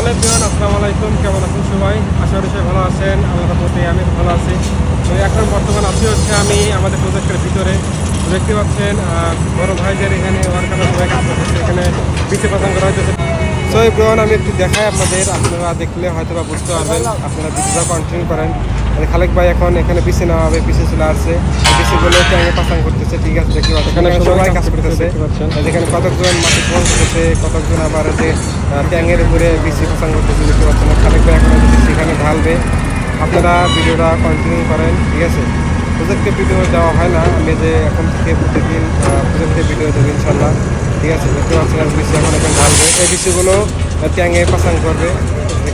Hello বিমান আসসালামু আলাইকুম। কেমন আছেন সবাই? আশা করি সবাই ভালো আছেন। আল্লাহর প্রতি আমি ভালো আছি। তো এখন বর্তমান আছি হচ্ছে আমি আমাদের প্রজেক্টের ভিতরে। দেখতে পাচ্ছেন বড় ভাইদের এখানে ওয়ার্কাররা সবাই কাজ করতেছে। এখানে পিছিয়ে প্রদান করা হয়েছে সো এই আমি একটু দেখাই আপনাদের। আপনারা দেখলে হয়তো বা বুঝতে পারবেন, আপনারা ভিডিওটা কন্টিনিউ করেন। খালেক ভাই এখন এখানে বিছে নেওয়া হবে পিছিয়ে চলে আসছে। বিসিগুলো ট্যাঙ্গে পাচান করতেছে ঠিক আছে দেখতে পাচ্ছেন। এখানে সবাই কাজ করতেছে যেখানে কতজন মাটি ফোন করতেছে কতজন আবার যে ট্যাঙ্গের উপরে বিসি পাচান করতেছে দেখতে পাচ্ছেন। খালেক ভাই এখন সেখানে ঢালবে। আপনারা ভিডিওটা কন্টিনিউ করেন ঠিক আছে? প্রজেক্টে ভিডিও দেওয়া হয় না আমি যে এখন থেকে প্রতিদিন প্রজেক্টে ভিডিও দেবো ইনশাল্লাহ ঠিক আছে দেখতে পাচ্ছেন বিসি এখন এখন ঢালবে। এই বিসিগুলো ট্যাঙ্গে পাচান করবে।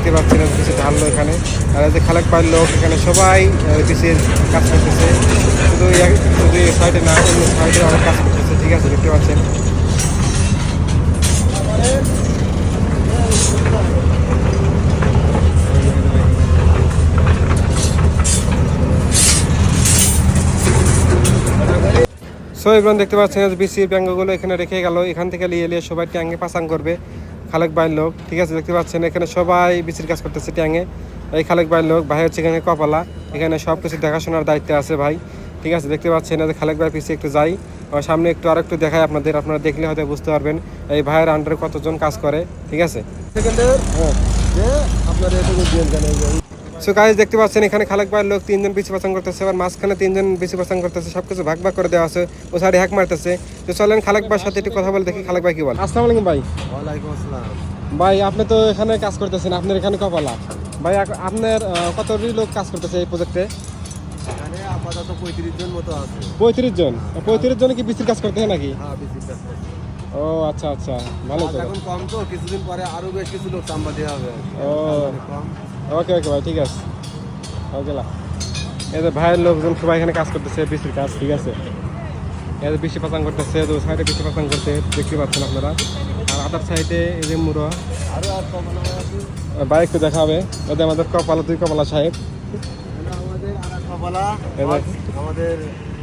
দেখতে পাচ্ছেন বিসি ঢাললো এখানে। আর যে খালেক ভাইয়ের লোক, এখানে সবাই বিসির কাজ করতেছে। শুধু শুধু এই সাইডে না, অন্য সাইডে অনেক কাজ করতেছে, ঠিক আছে, দেখতে পাচ্ছেন। সো এগুলো দেখতে পাচ্ছেন বিসি ব্যাঙ্গগুলো এখানে রেখে গেল। এখান থেকে নিয়ে নিয়ে সবাই ট্যাঙ্গে পাসাং করবে। খালেক ভাইয়ের লোক, ঠিক আছে, দেখতে পাচ্ছেন, এখানে সবাই বিচির কাজ করতেছে ট্যাঙে। এই খালেক ভাইয়ের লোক, ভাই হচ্ছে এখানে কপালা, এখানে সব কিছু দেখাশোনার দায়িত্বে আছে ভাই, ঠিক আছে, দেখতে পাচ্ছেন যে খালেক ভাই পিছিয়ে একটু যাই। আর সামনে একটু আর একটু দেখাই আপনাদের, আপনারা দেখলে হয়তো বুঝতে পারবেন এই ভাইয়ের আন্ডারে কতজন কাজ করে, ঠিক আছে? সো গাইজ দেখতে পাচ্ছেন এখানে খালেক ভাইয়ের লোক তিনজন পিছু পাচাং করতেছে আবার মাঝখানে তিনজন পিছু পাচাং করতেছে সবকিছু ভাগ ভাগ করে দেওয়া আছে ও সাইডে হ্যাক মারতেছে। তো চলেন খালেক ভাইয়ের সাথে একটু কথা বলে দেখি খালেক ভাই কি বল। আসসালামু আলাইকুম ভাই। ওয়ালাইকুম আসসালাম। ভাই আপনি তো এখানে কাজ করতেছেন আপনার এখানে কপালা। ভাই আপনার আহ, কত লোক কাজ করতেছে এই প্রজেক্টে এখানে আপাতত পঁয়ত্রিশ জন মতো আছে। পঁয়ত্রিশ জন? পঁয়ত্রিশ জন কি বিসির কাজ করতে হয় নাকি? হ্যাঁ বেশি কাজ করছে। ও আচ্ছা আচ্ছা ভালো এখন কম তো কিছুদিন পরে আরও বেশ কিছু লোক চাম্বা দেওয়া হবে। ও। কম। ওকে ওকে ভাই ঠিক আছে। ওকে লা এই ভাইয়ের লোকজন সবাই এখানে কাজ করতেছে বিসির কাজ ঠিক আছে? যে বেশি পাচাং করতেছে তো সাইডে বেশি পাচাং করতে দেখতে পাচ্ছেন আপনারা। আর আদার সাইডে এই যে আছে বাইক তো দেখাবে। ওদের আমাদের কপালা দুই কপালা সাহেব।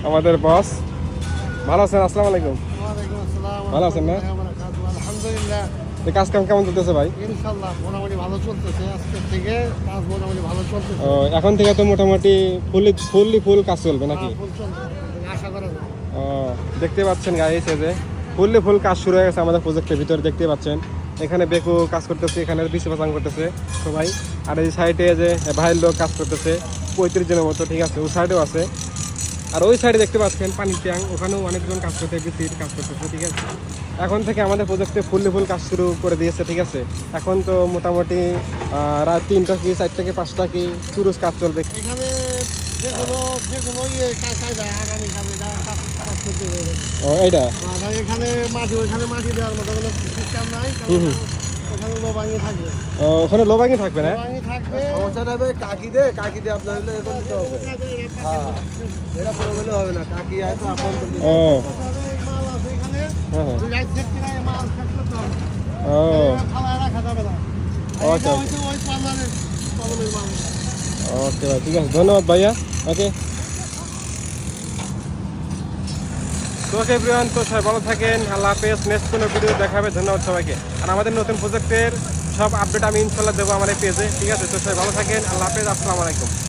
আমাদের বস। ভালো আছেন? আসসালামু আলাইকুম। ভালো আছেন না? আলহামদুলিল্লাহ। কাজ কাম কেমন চলতেছে ভাই? ইনশাল্লাহ মোটামুটি ভালো চলতেছে আজকের থেকে কাজ মোটামুটি ভালো চলতেছে। এখন থেকে তো মোটামুটি ফুলি ফুললি ফুল কাজ চলবে নাকি? ফুল আশা করা যায়। দেখতে পাচ্ছেন এই যে ফুললি ফুল কাজ শুরু হয়ে গেছে আমাদের প্রজেক্টের ভিতরে দেখতে পাচ্ছেন। এখানে বেকু কাজ করতেছে এখানে বিশি পাচাং করতেছে সবাই। আর এই সাইডে যে ভাইয়ের লোক কাজ করতেছে পঁয়ত্রিশ জনের মতো ঠিক আছে ও সাইডেও আছে। আর ওই সাইডে দেখতে পাচ্ছেন পানির ট্যাং ওখানেও অনেকজন কাজ করতে বিসির কাজ করতেছে ঠিক আছে? এখন থেকে আমাদের প্রজেক্টে ফুললি ফুল কাজ শুরু করে দিয়েছে ঠিক আছে? এখন তো মোটামুটি রাত তিনটা কি চারটা কি পাঁচটা কি শুরু কাজ চলবে। ইয়ে ও এইটা? এখানে মাটি ওইখানে মাটি দেওয়ার মতো কোনো সিস্টেম নাই। ওখানে লোবাঙ্গি থাকবে। ওখানে লোবাঙ্গি থাকবে না? সমস্যাটা হবে কাকি দে কাকি দে আপনার হলে এরকম দিতে হবে। হ্যাঁ এটা পুরো হলে হবে না কাকি আয় আপন ও। আছে এখানে হ্যাঁ। হ্যাঁ দুই গাছ দেখতে নাই মাল থাকলে তো হবে। ও। খালায় রাখা যাবে না। ওকে, এটা ওকে। হচ্ছে ওই পার্লারের কমলের মাল। ওকে ভাই ঠিক আছে। ধন্যবাদ ভাইয়া। ওকে। তো ওকে এভরিওয়ান তো সবাই ভালো থাকেন। আল্লাহ হাফেজ। নেক্সট কোনো ভিডিও দেখাবে, ধন্যবাদ সবাইকে। আর আমাদের নতুন প্রজেক্টের সব আপডেট আমি ইনশাল্লাহ দেবো আমার এই পেজে ঠিক আছে? তো সবাই ভালো থাকেন। আল্লাহ হাফেজ, আসসালামু আলাইকুম।